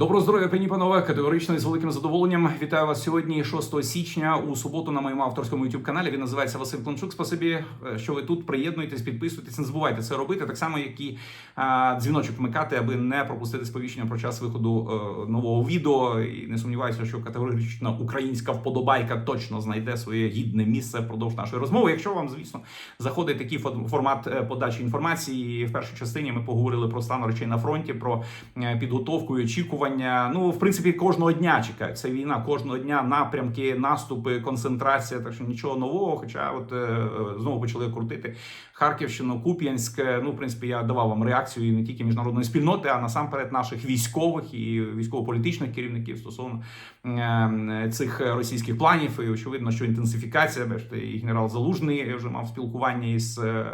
Доброго здоров'я, пані панове, категорично і з великим задоволенням. Вітаю вас сьогодні, 6 січня, у суботу на моєму авторському youtube каналі. Він називається Василь Клончук. Спасибі, е, що ви тут приєднуєтесь, підписуєтесь. Не забувайте це робити. Так само, як і а, дзвіночок вмикати, аби не пропустити сповіщення про час виходу е, нового відео. І не сумніваюся, що категорична українська вподобайка точно знайде своє гідне місце впродовж нашої розмови. Якщо вам, звісно, заходить такий фо- формат е, подачі інформації. В першій частині ми поговорили про стан речей на фронті, про е, підготовку і очікування. Ну, в принципі, кожного дня чекають. Це війна, кожного дня напрямки, наступи, концентрація. Так що нічого нового. Хоча, от е, знову почали крутити Харківщину, Куп'янськ. Ну, в принципі, я давав вам реакцію не тільки міжнародної спільноти, а насамперед наших військових і військово-політичних керівників стосовно е, цих російських планів. І очевидно, що інтенсифікація, бачите, і генерал Залужний вже мав спілкування із е,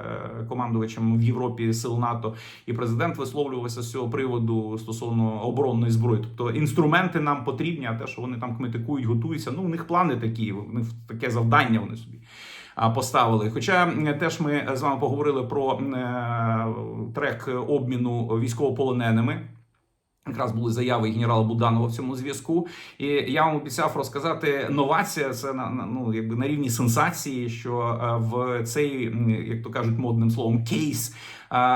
командувачем в Європі сил НАТО, і президент висловлювався з цього приводу стосовно оборонної зброї. Тобто інструменти нам потрібні, а те, що вони там кметикують, готуються. Ну, у них плани такі, них таке завдання вони собі. Поставили. Хоча теж ми з вами поговорили про е, трек обміну військовополоненими. Якраз були заяви генерала Буданова в цьому зв'язку, і я вам обіцяв розказати новація. Це на на- ну якби на рівні сенсації, що е, в цей, як то кажуть, модним словом, кейс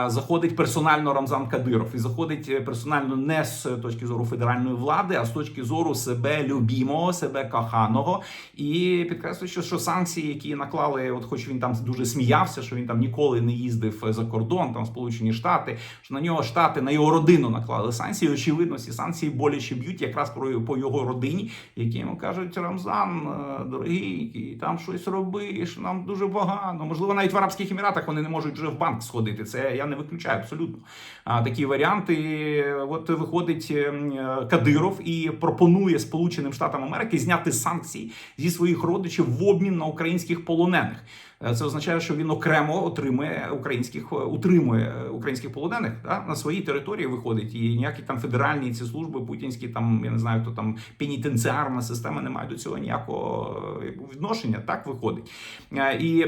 заходить персонально Рамзан Кадиров, і заходить е, персонально не з точки зору федеральної влади, а з точки зору себе любімого, себе коханого. І підкреслюю, що, що санкції, які наклали, от хоч він там дуже сміявся, що він там ніколи не їздив за кордон, там Сполучені Штати, що на нього штати на його родину наклали санкції. Очевидно, ці санкції боляче б'ють якраз про по його родині, які йому кажуть: Рамзан, е, дорогий, там щось робиш, нам дуже погано. Можливо, навіть в Арабських Еміратах вони не можуть вже в банк сходити. Це я не виключаю абсолютно. А такі варіанти. От виходить ем, Кадиров і пропонує Сполученим Штатам Америки зняти санкції зі своїх родичів в обмін на українських полонених. Е, Це означає, що він окремо отримує українських е, утримує е, українських полонених да? на своїй території виходить, і ніякі там федеральні ці служби, путінські там я не знаю, хто там пенітенціарна система не має до цього ніякого відношення. Так виходить. І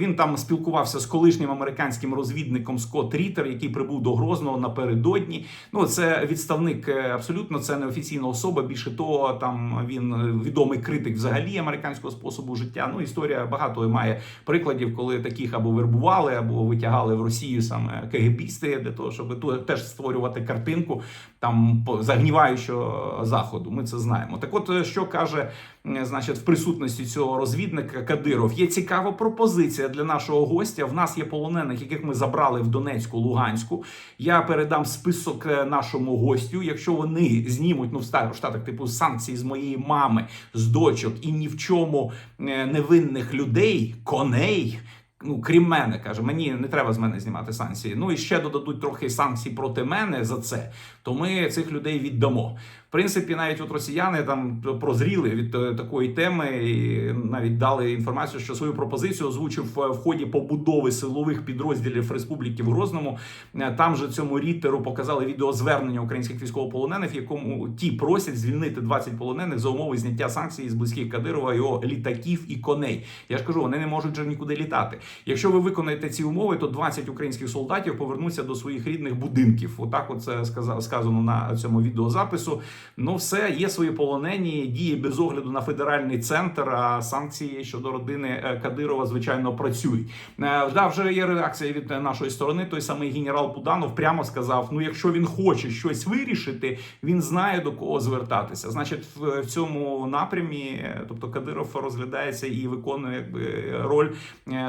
він там спілкувався з колишнім американським розвідником Скотт Рітер, який прибув до Грозного напередодні. Ну це відставник абсолютно, це неофіційна особа. Більше того, там він відомий критик взагалі американського способу життя. Ну історія багато має прикладів, коли таких або вербували, або витягали в Росію саме КГБісти для того, щоб теж створювати картинку там загніваючого заходу. Ми це знаємо. Так, от е, що каже значить, в присутності цього розвідника Кадиров, є цікава пропозиція для нашого гостя. В нас є полонених, яких ми забрали в Донецьку, Луганську. Я передам список е, нашому гостю. Якщо вони знімуть ну в штатах типу санкції з моєї мами, з дочок і ні в чому е, невинних людей, коней. Ну, крім мене, каже, мені не треба з мене знімати санкції. Ну і ще додадуть трохи санкцій проти мене за це. То ми цих людей віддамо. Принципі, навіть от росіяни там прозріли від е, такої теми, і навіть дали інформацію, що свою пропозицію озвучив е, в ході побудови силових підрозділів Республіки в Грозному. Е, Там же цьому рітеру показали відеозвернення українських військовополонених, в якому ті просять звільнити 20 полонених за умови зняття санкцій з близьких Кадирова його літаків і коней. Я ж кажу, вони не можуть вже нікуди літати. Якщо ви виконаєте ці умови, то 20 українських солдатів повернуться до своїх рідних будинків. Отак, от це сказано на цьому відеозапису. Ну, все є свої полонені, діє без огляду на федеральний центр. А санкції щодо родини е, Кадирова, звичайно, працюють. Е, Да, вже є реакція від нашої сторони. Той самий генерал Буданов прямо сказав: ну, якщо він хоче щось вирішити, він знає до кого звертатися. Значить, в, цьому напрямі, е, тобто Кадиров розглядається і виконує якби роль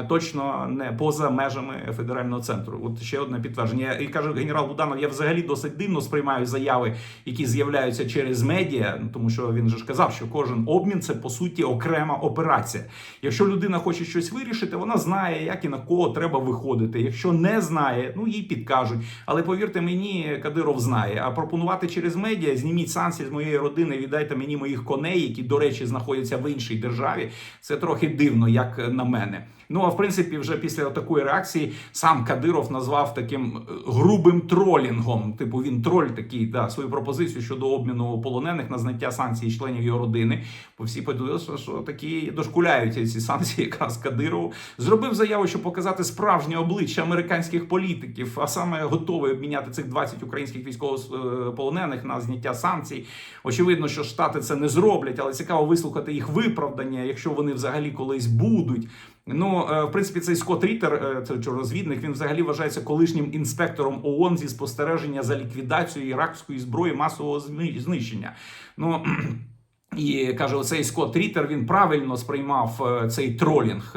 точно не поза межами федерального центру. От ще одне підтвердження. І каже генерал Буданов: я взагалі досить дивно сприймаю заяви, які з'являються через медіа, ну, тому що він же ж казав, що кожен обмін це по суті окрема операція. Якщо людина хоче щось вирішити, вона знає, як і на кого треба виходити. Якщо не знає, ну їй підкажуть. Але повірте мені, Кадиров знає. А пропонувати через медіа, зніміть санкції з моєї родини, віддайте мені моїх коней, які, до речі, знаходяться в іншій державі. Це трохи дивно, як на мене. Ну а в принципі, вже після такої реакції сам Кадиров назвав таким е, грубим тролінгом. Типу він троль такий да свою пропозицію щодо обміну полонених на зняття санкцій членів його родини. Бо всі подивилися, що такі дошкуляють ці санкції, якраз Кадирову. Зробив заяву, щоб показати справжнє обличчя американських політиків, а саме готовий обміняти цих 20 українських військовополонених на зняття санкцій. Очевидно, що штати це не зроблять, але цікаво вислухати їх виправдання, якщо вони взагалі колись будуть. Ну, е, в принципі, цей Скотт Рітер, е, це розвідник, він взагалі вважається колишнім інспектором ООН зі спостереження за ліквідацією іракської зброї масового зни- знищення. Ну і каже, оцей Скотт Рітер він правильно сприймав е, цей тролінг.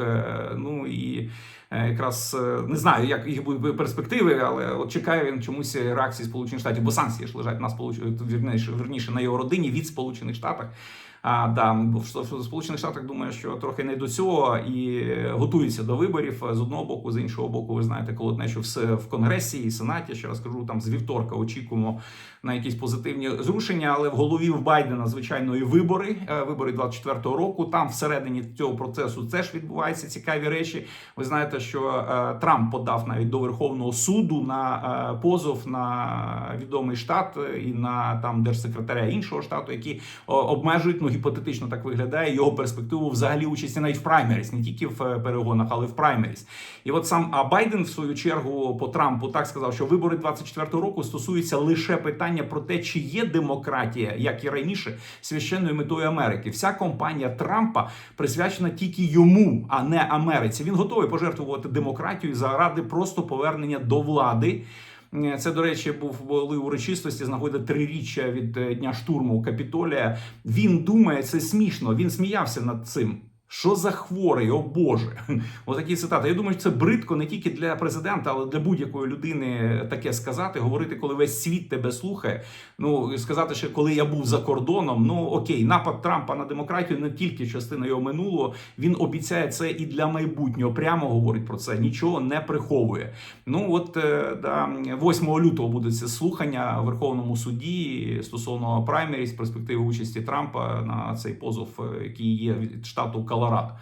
Ну і якраз не знаю, як їх будуть перспективи, але от чекає він чомусь реакції Сполучених Штатів, бо санкції ж лежать на сполуч... вірніше, вірніше на його родині від Сполучених Штатів. А, да, бо в Сполучених Штатах думаю, що трохи не до цього і готуються до виборів з одного боку, з іншого боку, ви знаєте, колотнечу в, в Конгресі і Сенаті. Ще раз кажу, там з вівторка очікуємо на якісь позитивні зрушення. Але в голові в Байдена звичайно і вибори. е, Вибори 24-го року. Там всередині цього процесу теж відбуваються цікаві речі. Ви знаєте, що е, Трамп подав навіть до Верховного суду на е, позов на відомий штат і на там держсекретаря іншого штату, які обмежують ну гіпотетично так виглядає його перспективу взагалі участі навіть в праймеріс, не тільки в е, перегонах, але в праймеріс. І от сам а Байден в свою чергу по Трампу так сказав, що вибори 24-го року стосуються лише питання про те, чи є демократія, як і раніше, священною метою Америки. Вся компанія Трампа присвячена тільки йому, а не Америці. Він готовий пожертвувати демократію заради просто повернення до влади. Е, Це, до речі, був були урочистості з нагоди триріччя від е, дня штурму Капітолія. Він думає, це смішно. Він сміявся над цим. Що за хворий, о Боже, отакі цитати. Я думаю, що це бридко не тільки для президента, але для будь-якої людини таке сказати, говорити, коли весь світ тебе слухає. Ну сказати, що коли я був за кордоном, ну окей, напад Трампа на демократію не тільки частина його минулого. Він обіцяє це і для майбутнього. Прямо говорить про це, нічого не приховує. Ну от е, да, 8 лютого буде це слухання в Верховному суді стосовно праймеріс, перспективи участі Трампа на цей позов, е, який є від штату Колорадо.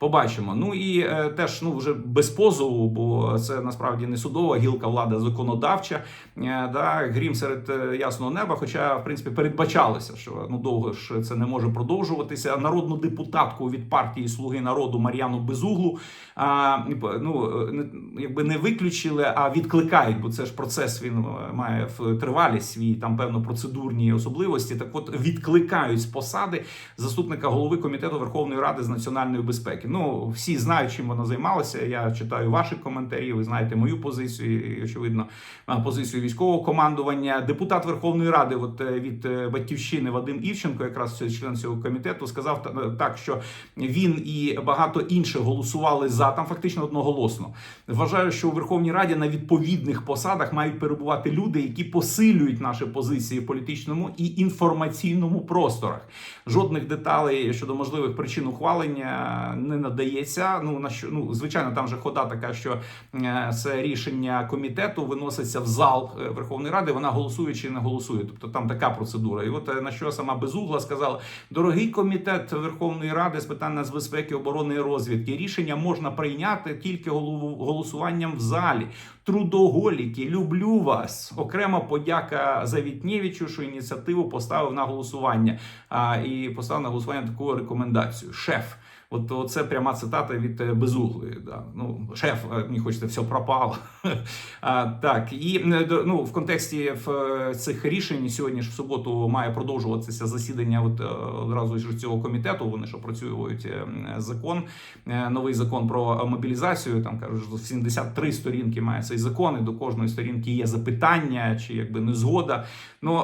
Побачимо. Ну і е, теж ну вже без позову, бо це насправді не судова гілка влади, законодавча. Е, да, грім серед е, ясного неба. Хоча, в принципі, передбачалося, що ну довго ж це не може продовжуватися. Народну депутатку від партії Слуги народу Мар'яну Безуглу а, ну, е, не- якби не виключили, а відкликають, бо це ж процес він е, має в тривалість свій там певно процедурні особливості. Так от відкликають з посади заступника голови комітету Верховної Ради з національної безпеки. Ну всі знають, чим вона займалася. Я читаю ваші коментарі. Ви знаєте мою позицію, і, очевидно, позицію військового командування. Депутат Верховної Ради, от е, від е, батьківщини Вадим Івченко, якраз член цього комітету, сказав е, так, що він і багато інших голосували за там, фактично одноголосно. Вважаю, що у Верховній Раді на відповідних посадах мають перебувати люди, які посилюють наші позиції в політичному і інформаційному просторах. Жодних деталей щодо можливих причин ухвалення не надається. Ну на що ну звичайно, там же хода така, що е, це рішення комітету виноситься в зал е, Верховної Ради. Вона голосує чи не голосує. Тобто там така процедура. І от е, на що сама безугла сказала: дорогий комітет Верховної Ради з питань нацбезпеки, оборони і розвідки. Рішення можна прийняти тільки голосуванням в залі. Трудоголіки, люблю вас. Окрема подяка Завітнєвичу, що ініціативу поставив на голосування. А, і поставив на голосування таку рекомендацію. Шеф. От це пряма цитата від е, безуглої. Да. Ну, шеф, е, мені хочеться, все пропало. а, так, і е, ну, в контексті цих рішень сьогодні ж в суботу має продовжуватися засідання от, одразу ж цього комітету. Вони ж опрацюють е, закон, новий закон про мобілізацію. Там кажуть, що 73 сторінки має цей закон, і до кожної сторінки є запитання чи якби незгода. Ну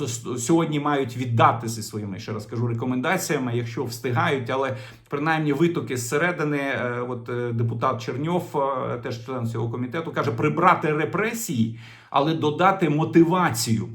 с- сьогодні мають віддати зі своїми ще раз кажу рекомендаціями, якщо встигають, але принаймні витоки зсередини. е, От е, депутат Черньов, е, теж член цього комітету, каже прибрати репресії, але додати мотивацію.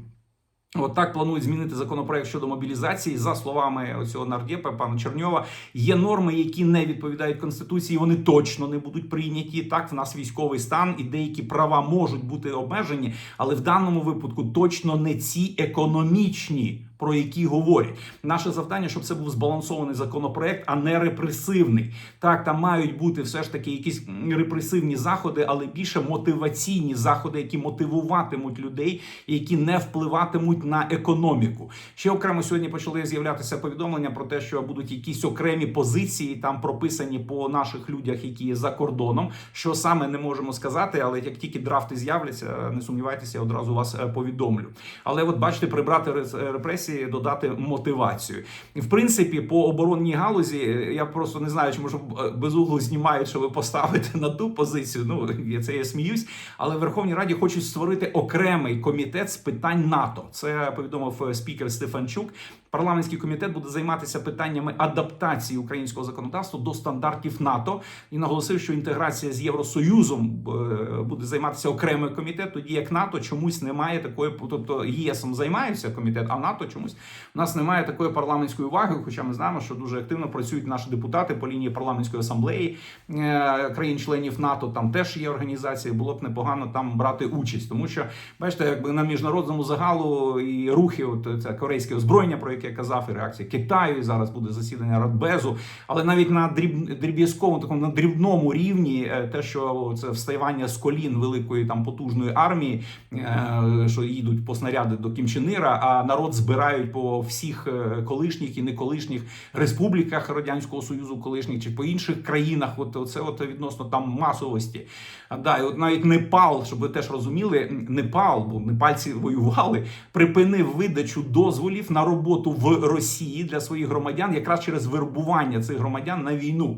От так планують змінити законопроект щодо мобілізації. За словами цього нардепа пана Черньова, є норми, які не відповідають конституції. Вони точно не будуть прийняті. Так, в нас військовий стан і деякі права можуть бути обмежені, але в даному випадку точно не ці економічні про які говорять. Наше завдання, щоб це був збалансований законопроект, а не репресивний. Так, там мають бути все ж таки якісь репресивні заходи, але більше мотиваційні заходи, які мотивуватимуть людей, які не впливатимуть на економіку. Ще окремо сьогодні почали з'являтися повідомлення про те, що будуть якісь окремі позиції там прописані по наших людях, які є за кордоном. Що саме не можемо сказати, але як тільки драфти з'являться, не сумнівайтеся, я одразу вас е, повідомлю. Але от бачите, прибрати рес- репресії, додати мотивацію. В принципі, по оборонній галузі е, я просто не знаю, чи може е, без углу знімають, ви поставите на ту позицію. Ну я це я сміюсь. Але в Верховній Раді хочуть створити окремий комітет з питань НАТО. Це повідомив е, спікер Стефанчук. Парламентський комітет буде займатися питаннями адаптації українського законодавства до стандартів НАТО і наголосив, що інтеграція з Євросоюзом е, буде займатися окремий комітет, тоді як НАТО чомусь немає такої, тобто ЄСом займається комітет, а НАТО чомусь у нас немає такої парламентської уваги. Хоча ми знаємо, що дуже активно працюють наші депутати по лінії парламентської асамблеї е, країн-членів НАТО. Там теж є організації. Було б непогано там брати участь, тому що бачите, якби на міжнародному загалу і рухи, от це корейське озброєння, про яке я казав, і реакція Китаю. і Зараз буде засідання Радбезу. Але навіть на дріб, дріб'язковому такому на дрібному рівні, е, те, що це вставання з колін великої там потужної армії, е, що їдуть по снаряди до Кімчинира, а народ збирають по всіх е, колишніх і неколишніх республіках радянського союзу, колишніх чи по інших країнах. От це от відносно там масовості. Да, і от навіть Непал, щоб ви теж розуміли, Непал, бо непальці воювали, припинив видачу дозволів на роботу в Росії для своїх громадян, якраз через вербування цих громадян на війну.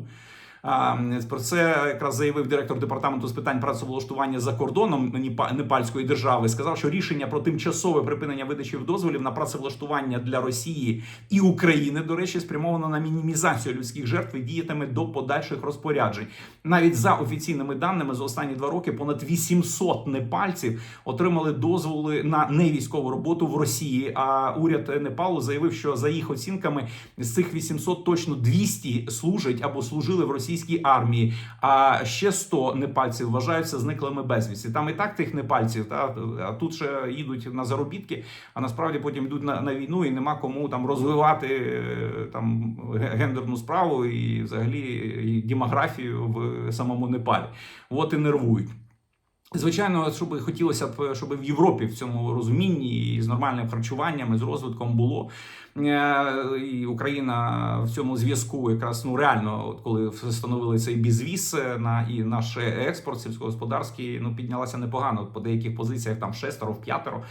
Про це якраз заявив директор департаменту з питань працевлаштування за кордоном Непальської держави. Сказав, що рішення про тимчасове припинення видачі дозволів на працевлаштування для Росії і України, до речі, спрямовано на мінімізацію людських жертв і діятиме до подальших розпоряджень. Навіть за офіційними даними за останні два роки понад 800 непальців отримали дозволи на невійськову роботу в Росії. А уряд Непалу заявив, що за їх оцінками з цих 800 точно 200 служать або служили в російській армії. А ще 100 непальців вважаються зниклими безвісті. Там і так тих непальців, та а тут ще їдуть на заробітки, а насправді потім йдуть на, на війну, і нема кому там розвивати е, там гендерну справу і взагалі і демографію в самому Непалі. От і нервують. Звичайно, щоб хотілося б, щоб в Європі в цьому розумінні і з нормальним харчуванням і з розвитком було. Е, І Україна в цьому зв'язку якраз ну реально, от коли встановили цей бізвіз е, на і наш експорт сільськогосподарський, ну піднялася непогано. По деяких позиціях там шестеро, в п'ятеро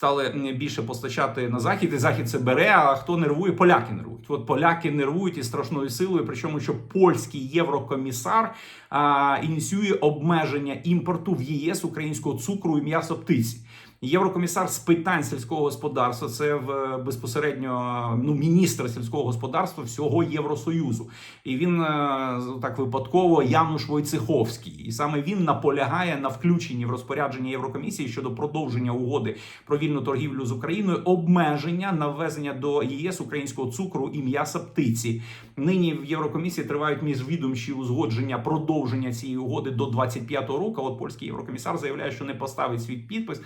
стали більше постачати на захід, і захід це бере. А хто нервує? Поляки нервують. От поляки нервують із страшною силою. Причому, що польський єврокомісар а, ініціює обмеження імпорту в ЄС українського цукру і м'ясо птиці. Єврокомісар з питань сільського господарства, це в безпосередньо ну міністр сільського господарства всього Євросоюзу, і він е, так випадково Януш Войцеховський, і саме він наполягає на включенні в розпорядження Єврокомісії щодо продовження угоди про вільну торгівлю з Україною, обмеження на ввезення до ЄС українського цукру і м'яса птиці. Нині в Єврокомісії тривають міжвідомчі узгодження продовження цієї угоди до 25-го року. От польський єврокомісар заявляє, що не поставить свій підпис,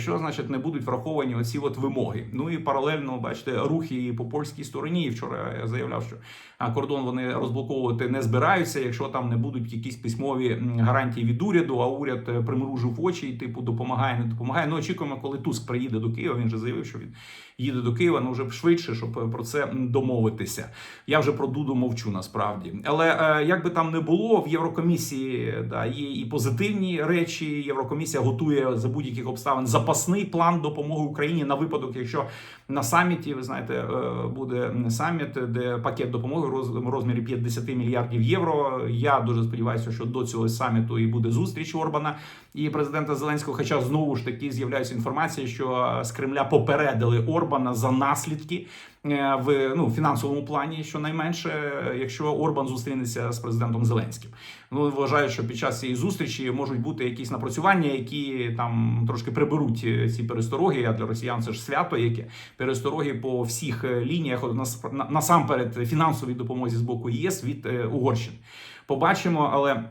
якщо значить не будуть враховані оці от вимоги. Ну і паралельно бачите рухи і по польській стороні. І вчора я заявляв, що кордон вони розблоковувати не збираються, якщо там не будуть якісь письмові гарантії від уряду. А уряд е, примружив очі і типу допомагає, не допомагає. Ну очікуємо, коли Туск приїде до Києва. Він же заявив, що він їде до Києва, ну вже б швидше, щоб е, про це домовитися. Я вже про Дуду мовчу насправді. Але е, як би там не було, в Єврокомісії да, є і позитивні речі. Єврокомісія готує за будь-яких обставин запасний план допомоги Україні на випадок, якщо на саміті, ви знаєте, е, буде саміт, де пакет допомоги роз- розмірі 50 мільярдів євро. Я дуже сподіваюся, що до цього саміту і буде зустріч Орбана і президента Зеленського. Хоча знову ж таки з'являється інформація, що з Кремля попередили Орбана за наслідки е, в ну фінансовому плані, щонайменше, е, якщо Орбан зустрінеться з президентом Зеленським. Ну вважаю, що під час цієї зустрічі можуть бути якісь напрацювання, які там трошки приберуть е, ці перестороги. А для росіян це ж свято, яке перестороги по всіх е, лініях насамперед фінансовій допомозі з боку ЄС від е, Угорщини. Побачимо, але.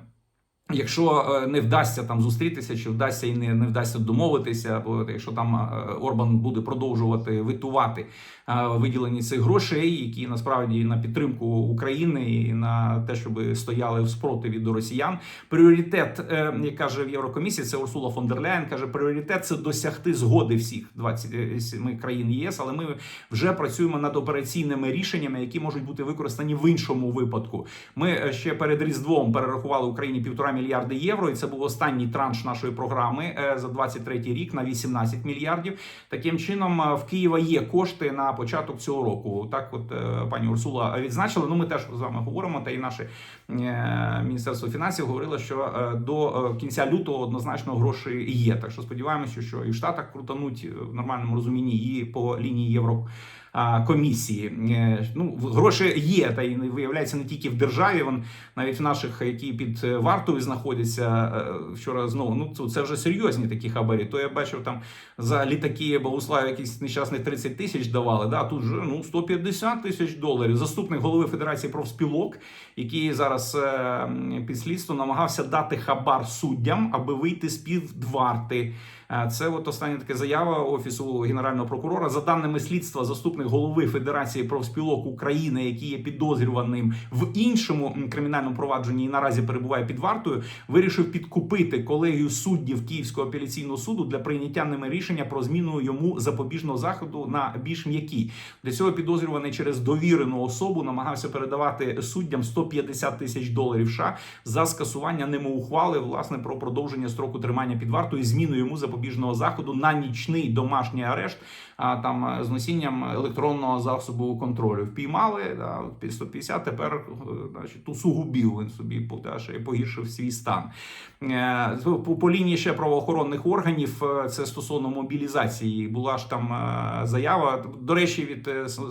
Якщо е, не вдасться там зустрітися, чи вдасться і не, не вдасться домовитися, або якщо там е, Орбан буде продовжувати витувати е, виділені цих грошей, які насправді на підтримку України і на те, щоб стояли в спротиві до росіян, пріоритет, е, як каже в Єврокомісії, це Урсула фон дер Ляєн, каже, пріоритет це досягти згоди всіх 27 країн ЄС, але ми вже працюємо над операційними рішеннями, які можуть бути використані в іншому випадку. Ми е, ще перед різдвом перерахували Україні півтора мільярди євро, і це був останній транш нашої програми за 23 рік на 18 мільярдів. Таким чином, в Києва є кошти на початок цього року. Так, от е, пані Урсула відзначила. Ну, ми теж з вами говоримо. Та і наше е, міністерство фінансів говорило, що е, до е, кінця лютого однозначно гроші є. Так що сподіваємося, що і в Штатах крутануть е, в нормальному розумінні, і по лінії євро. Комісії Е, ну гроші є, та й виявляється не тільки в державі. Вон навіть в наших, які під е, вартою знаходяться е, вчора знову. Ну це- вже серйозні такі хабарі. То я бачив там за літаки Богуслав якісь нещасних 30 тисяч давали. Да, тут вже ну 150 тисяч доларів. Заступник голови Федерації профспілок, який зараз під слідством намагався дати хабар суддям, аби вийти з під варти. Це от остання така заява офісу генерального прокурора. За даними слідства, заступник голови Федерації профспілок України, який є підозрюваним в іншому кримінальному провадженні і наразі перебуває під вартою, вирішив підкупити колегію суддів Київського апеляційного суду для прийняття ними рішення про зміну йому запобіжного заходу на більш м'який. Для цього підозрюваний через довірену особу намагався передавати суддям 150 тисяч доларів США за скасування ними ухвали власне про продовження строку тримання під вартою і зміну йому запобіжного заходу на нічний домашній арешт, там е, з носінням електронного засобу контролю. Впіймали да, 150, тепер е, значить, усугубів він собі да, ще погіршив свій стан. Е, По, по лінії ще правоохоронних органів це стосовно мобілізації. Була ж там заява. До речі, від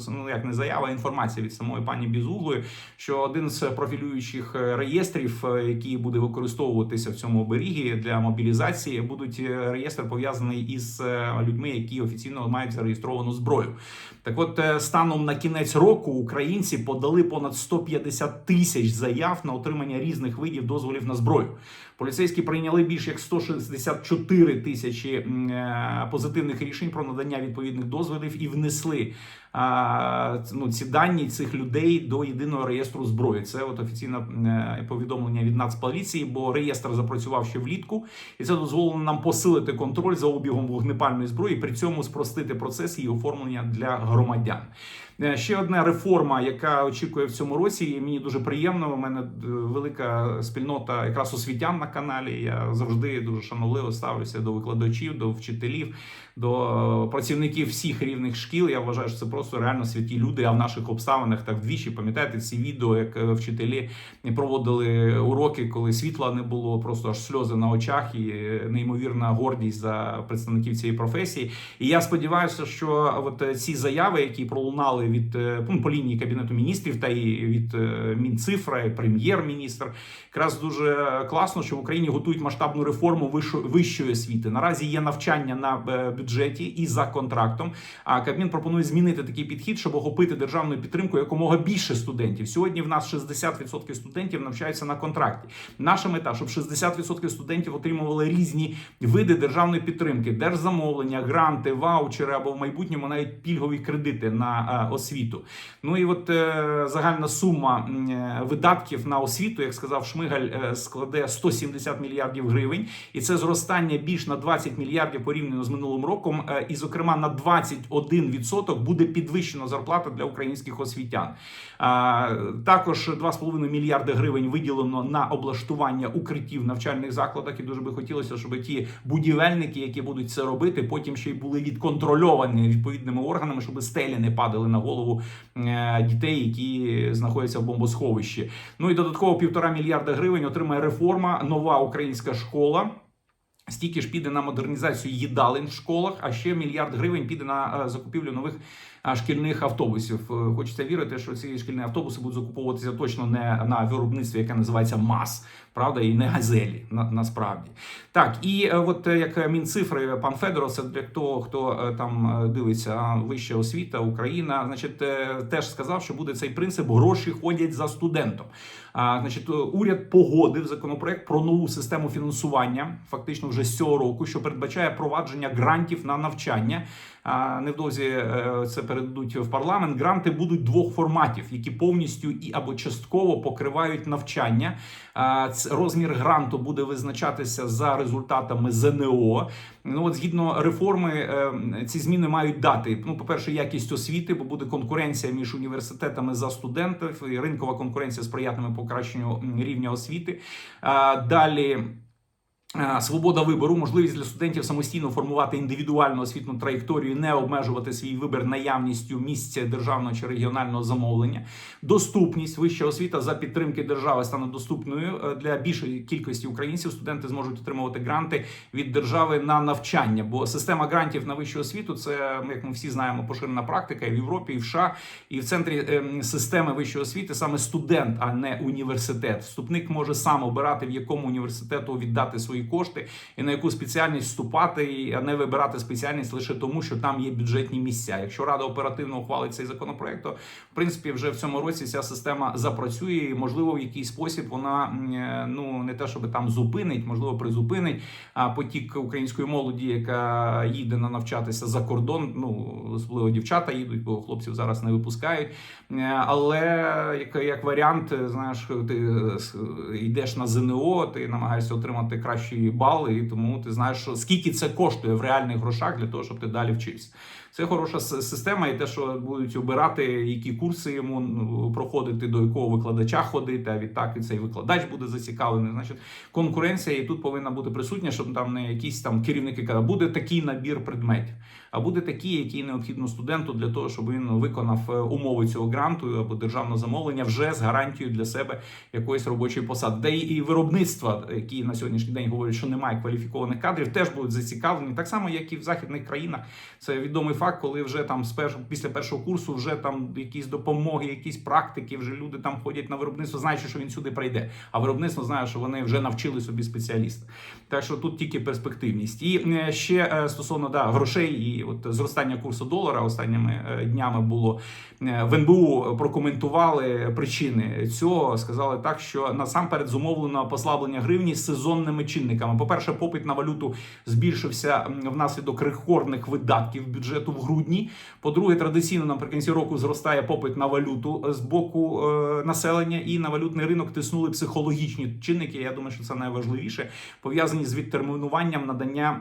ну як не заява, а інформація від самої пані Бізуглої, що один з профілюючих реєстрів, який буде використовуватися в цьому оберігі для мобілізації, будуть реєстр пов'язаний із людьми, які офіційно мають зареєстровану зброю. Так, от е, станом на кінець року українці подали понад 150 тисяч заяв на отримання різних видів дозволів на зброю. Поліцейські прийняли більш як 164 тисячі е, позитивних рішень про надання відповідних дозволів і внесли ну, ці дані цих людей до єдиного реєстру зброї. Це от офіційне е, повідомлення від Нацполіції, бо реєстр запрацював ще влітку, і це дозволило нам посилити контроль за обігом вогнепальної зброї, при цьому спростити процес її оформлення для громадян. Е, Ще одна реформа, яка очікує в цьому році. і Мені дуже приємно. У мене е, велика спільнота якраз освітян на каналі. Я завжди дуже шанобливо ставлюся до викладачів, до вчителів, до е, працівників всіх рівних шкіл. Я вважаю, що це просто реально святі люди. А в наших обставинах так вдвічі пам'ятаєте ці відео, як е, вчителі проводили уроки, коли світла не було, просто аж сльози на очах і е, неймовірна гордість за представників цієї професії. І я сподіваюся, що от ці заяви, які пролунали від ну, по лінії кабінету міністрів та і від Мінцифра, і прем'єр-міністр, якраз дуже класно, що в Україні готують масштабну реформу вищої освіти. Наразі є навчання на е, бюджеті і за контрактом. А Кабмін пропонує змінити такий підхід, щоб охопити державною підтримкою якомога більше студентів. Сьогодні в нас 60% студентів навчаються на контракті. Наша мета, щоб 60% студентів отримували різні види державної підтримки, держзамовлення, гранти, ваучери або в майбутньому навіть пільгові кредити на е, освіту. Ну і от е, загальна сума е, видатків на освіту, як сказав Шмигаль, складе 170 мільярдів гривень, і це зростання більш на 20 мільярдів порівняно з минулим роком. Е, і, зокрема, на 21% буде підвищена зарплата для українських освітян. А, також 2,5 мільярди гривень виділено на облаштування укриттів в навчальних закладах. І дуже би хотілося, щоб ті будівельники, які будуть це робити, потім ще й були відконтрольовані відповідними органами, щоб стелі не падали на голову е, дітей, які знаходяться в бомбосховищі. Ну і додатково півтора мільярда гривень отримає реформа, нова українська школа. Стільки ж піде на модернізацію їдалень в школах, а ще мільярд гривень піде на е, закупівлю нових шкільних автобусів. Е, Хочеться вірити, що ці шкільні автобуси будуть закуповуватися точно не на виробництві, яке називається МАС, правда, і не газелі. На, насправді так. І е, от е, як мінцифри пан Федоров, це для того, хто там дивиться вища освіта, Україна, значить, теж сказав, що буде цей принцип: гроші ходять за студентом. А, значить, уряд погодив законопроект про нову систему фінансування, фактично вже з цього року, що передбачає провадження грантів на навчання. Невдовзі е, це передадуть в парламент. Гранти будуть двох форматів, які повністю і або частково покривають навчання. Розмір гранту буде визначатися за результатами ЗНО. Ну от згідно реформи, е, ці зміни мають дати. Ну, по-перше, якість освіти, бо буде конкуренція між університетами за студентів, і ринкова конкуренція сприятиме покращенню рівня освіти. Далі. Е, Свобода вибору, можливість для студентів самостійно формувати індивідуальну освітну траєкторію, не обмежувати свій вибір наявністю місця державного чи регіонального замовлення, доступність вища освіта за підтримки держави стане доступною е, для більшої кількості українців. Студенти зможуть отримувати гранти від держави на навчання. Бо система грантів на вищу освіту це як ми всі знаємо, поширена практика і в Європі, і в США, і в центрі ем, системи вищої освіти саме студент, а не університет. Вступник може сам обирати в якому університету віддати свої кошти і на яку спеціальність вступати, а не вибирати спеціальність лише тому, що там є бюджетні місця. Якщо рада оперативно ухвалить цей законопроект, то в принципі вже в цьому році ця система запрацює, і можливо в якийсь спосіб вона е, ну не те, щоб там зупинить, можливо, призупинить потік української молоді, яка їде на навчатися за кордон. Ну особливо дівчата їдуть, бо хлопців зараз не випускають. Е, Але як, як варіант, знаєш, ти е, йдеш на ЗНО, ти намагаєшся отримати кращі бали, і тому ти знаєш, що скільки це коштує в реальних грошах для того, щоб ти далі вчився. Це хороша система, і те, що будуть обирати, які курси йому проходити, до якого викладача ходити. А відтак і цей викладач буде зацікавлений. Значить, конкуренція і тут повинна бути присутня, щоб там не якісь там керівники казали, буде такий набір предметів, а буде такий, який необхідно студенту для того, щоб він виконав е, умови цього гранту або державного замовлення вже з гарантією для себе якоїсь робочої посади. Де і виробництва, які на сьогоднішній день говорять, що немає кваліфікованих кадрів, теж будуть зацікавлені, так само як і в західних країнах. Це відомий факт, коли вже там з першого після першого курсу вже там якісь допомоги, якісь практики, вже люди там ходять на виробництво, знаючи, що він сюди прийде. А виробництво знає, що вони вже навчили собі спеціаліста. Так що тут тільки перспективність. І е, ще е, стосовно да, грошей і от зростання курсу долара останніми е, днями було Е, в НБУ прокоментували причини цього. Сказали так, що насамперед зумовлено послаблення гривні сезонними чинниками. По перше, попит на валюту збільшився внаслідок рекордних видатків бюджету в грудні. По-друге, традиційно наприкінці року зростає попит на валюту е, з боку е, населення, і на валютний ринок тиснули психологічні чинники. Я думаю, що це найважливіше, пов'язані з відтермінуванням надання.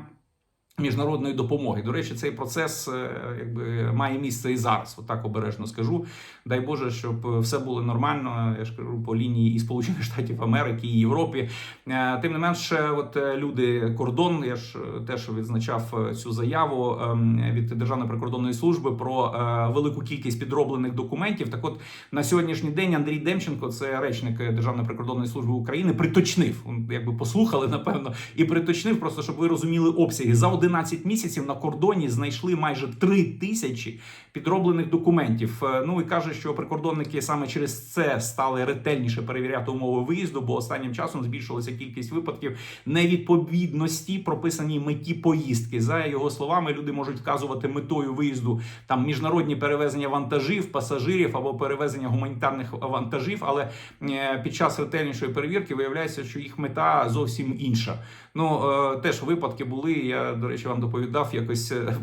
Міжнародної допомоги. До речі, цей процес е, якби має місце і зараз. Отак обережно скажу. Дай Боже, щоб все було нормально. Я ж кажу по лінії і Сполучених Штатів Америки, і Європі. Е, Тим не менше, от е, люди кордон. Я ж теж відзначав цю заяву ем, від Державної прикордонної служби про велику кількість підроблених документів. Так, от на сьогоднішній день Андрій Демченко, це речник Державної прикордонної служби України, приточнив. Якби послухали, напевно, і приточнив, просто щоб ви розуміли обсяги. За 11 місяців на кордоні знайшли майже 3 тисячі підроблених документів. Е, Ну і каже, що прикордонники саме через це стали ретельніше перевіряти умови виїзду, бо останнім часом збільшилася кількість випадків невідповідності прописаній меті поїздки. За його словами, люди можуть вказувати метою виїзду там міжнародні перевезення вантажів, пасажирів або перевезення гуманітарних вантажів, але е, під час ретельнішої перевірки виявляється, що їх мета зовсім інша. Ну е, теж випадки були. Я до речі вам доповідав, якось е,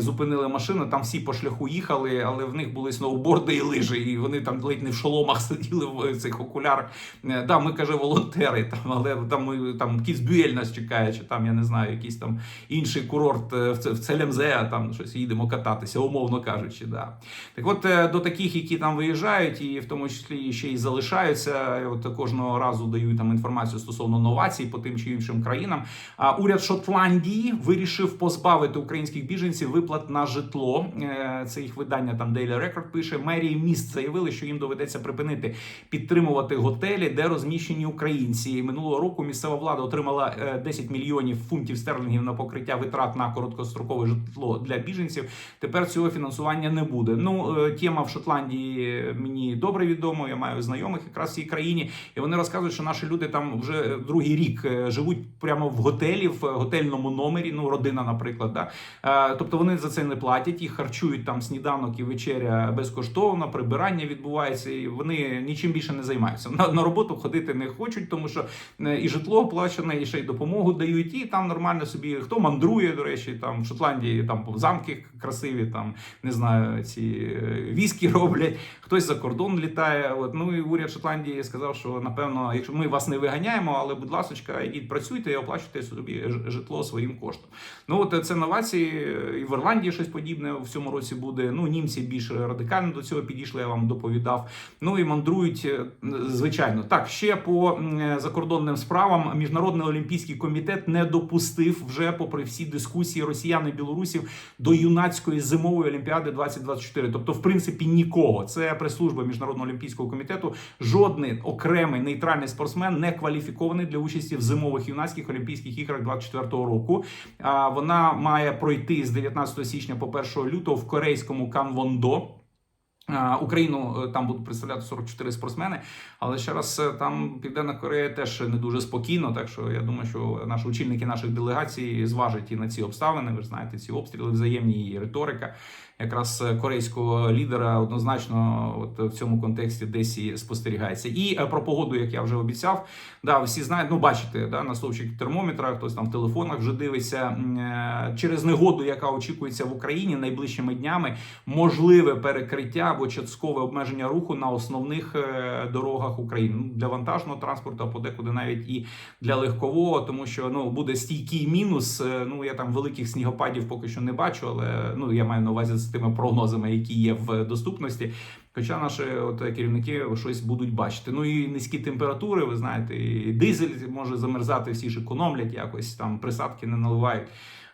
зупинили машину. Там всі по шляху їхали, але в них були сноуборди і лижі, і вони там ледь не в шоломах сиділи в цих окулярах. Е, Да, ми каже, волонтери там, але там ми там Кіцбюель нас чекає, чи там я не знаю, якийсь там інший курорт в Це- в Целемзе, там щось їдемо кататися, умовно кажучи. Да. Так от до таких, які там виїжджають, і в тому числі ще й залишаються. От кожного разу даю там інформацію стосовно новацій по тим чи іншим країнам. А уряд Шотландії вирішив позбавити українських біженців виплат на житло. Е, Це їх видання там Daily Record пише. Мерії міст заявили, що їм доведеться припинити підтримувати готелі, де розміщені українці. Минулого року місцева влада отримала е, 10 мільйонів фунтів стерлінгів на покриття витрат на короткострокове житло для біженців. Тепер цього фінансування не буде. Ну е, тема в Шотландії мені добре відомо. Я маю знайомих якраз в цій країні, і вони розказують, що наші люди там вже другий рік е, живуть прямо прямо в готелі, в готельному номері. Ну, родина, наприклад, да. Е, тобто вони за це не платять, їх харчують там сніданок і вечеря безкоштовно, прибирання відбувається, і вони нічим більше не займаються. На, на роботу ходити не хочуть, тому що е, і житло оплачене, і ще й допомогу дають. І там нормально собі хто мандрує, до речі, там в Шотландії там замки красиві, там не знаю, ці е, віскі роблять, хтось за кордон літає. От ну і уряд Шотландії сказав, що напевно, якщо ми вас не виганяємо, але будь ласка, ідіть працюйте і оплачуйте собі житло своїм коштом. Ну от це новації і в Ірландії щось подібне в цьому році буде. Ну німці більш радикально до цього підійшли. Я вам доповідав. Ну і мандрують е, звичайно. Так ще по е, закордонним справам міжнародний олімпійський комітет не допустив вже, попри всі дискусії росіян і білорусів, до юнацької зимової олімпіади 2024. Тобто, в принципі, нікого. Це прес-служба міжнародного олімпійського комітету. Жодний окремий нейтральний спортсмен не кваліфікований для участі в зимових юнацьких олімпійських іграх 2024 року. Вона має пройти з 19 січня по 1 лютого в корейському Канвондо. Україну е, там будуть представляти 44 спортсмени, але ще раз е, там Південна Корея теж не дуже спокійно. Так що я думаю, що наші очільники наших делегацій зважать і на ці обставини. Ви ж знаєте, ці обстріли взаємні і риторика. Якраз е, корейського лідера однозначно, от в цьому контексті десь і спостерігається. І е, про погоду, як я вже обіцяв, да, всі знають, ну бачите, да, на стовпчик термометра, хтось там в телефонах вже дивиться е, через негоду, яка очікується в Україні найближчими днями, можливе перекриття або часткове обмеження руху на основних дорогах України Ну, для вантажного транспорту, а подекуди навіть і для легкового, тому що ну буде стійкий мінус. Ну я там великих снігопадів поки що не бачу, але ну я маю на увазі тими прогнозами, які є в доступності. Хоча наші от керівники щось будуть бачити. Ну і низькі температури, ви знаєте, і дизель може замерзати, всі ж економлять якось там присадки не наливають.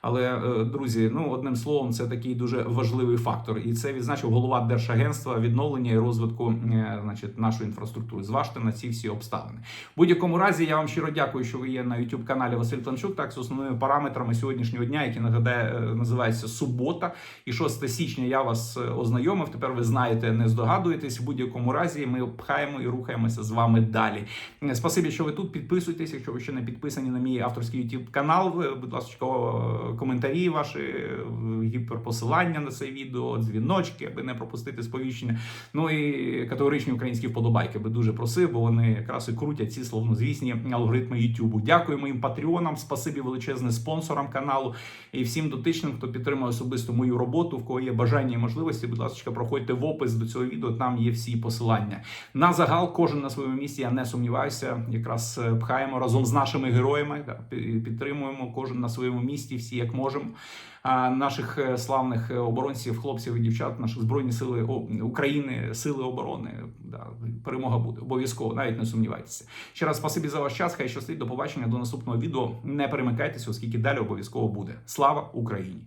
Але е, друзі, ну одним словом, це такий дуже важливий фактор, і це відзначив голова Держагентства відновлення і розвитку е, значить, нашої інфраструктури. Зважте на ці всі обставини. В будь-якому разі я вам щиро дякую, що ви є на youtube каналі Василь Танчук. Так з основними параметрами сьогоднішнього дня, які нагадає, е, називається субота, і 6 січня. Я вас ознайомив. Тепер ви знаєте, не здогадуєтесь. В будь-якому разі ми пхаємо і рухаємося з вами далі. Спасибі, що ви тут. Підписуйтесь, якщо ви ще не підписані на мій авторський youtube канал. Будь ласка, коментарі ваші, е, гіперпосилання на це відео, дзвіночки, аби не пропустити сповіщення. Ну і категоричні українські вподобайки би дуже просив, бо вони якраз і крутять ці словнозвісні алгоритми YouTube. Дякую моїм патреонам, спасибі величезне спонсорам каналу і всім дотичним, хто підтримує особисто мою роботу, в кого є бажання і можливості. Будь ласка, проходьте в опис до цього відео. Там є всі посилання. На загал, кожен на своєму місці. Я не сумніваюся. Якраз е, пхаємо разом з нашими героями. підтримуємо кожен на своєму місці, всі як можемо. Наших е, славних е, оборонців, хлопців і дівчат, наших збройні сили України, сили оборони. Да, перемога буде обов'язково, навіть не сумнівайтеся. Ще раз спасибі за ваш час. Хай щастить. До побачення до наступного відео. Не перемикайтеся, оскільки далі обов'язково буде. Слава Україні!